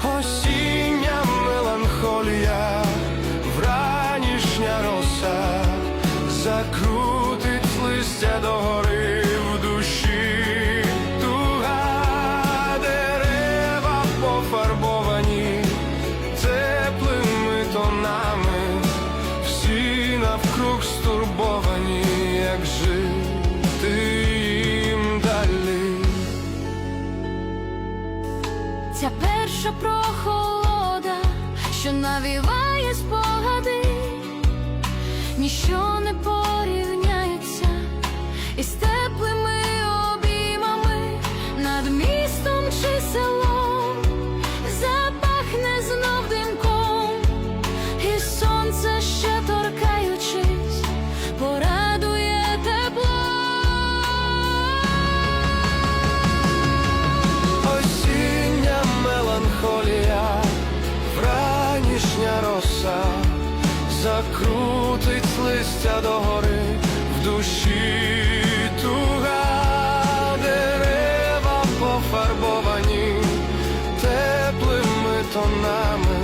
或许 Ця перша прохолода, що навіває спогади, ніщо не порівняється із теплими обіймами над містом чи селом, закрутить листя догори в душі туга дерева пофарбовані теплими тонами,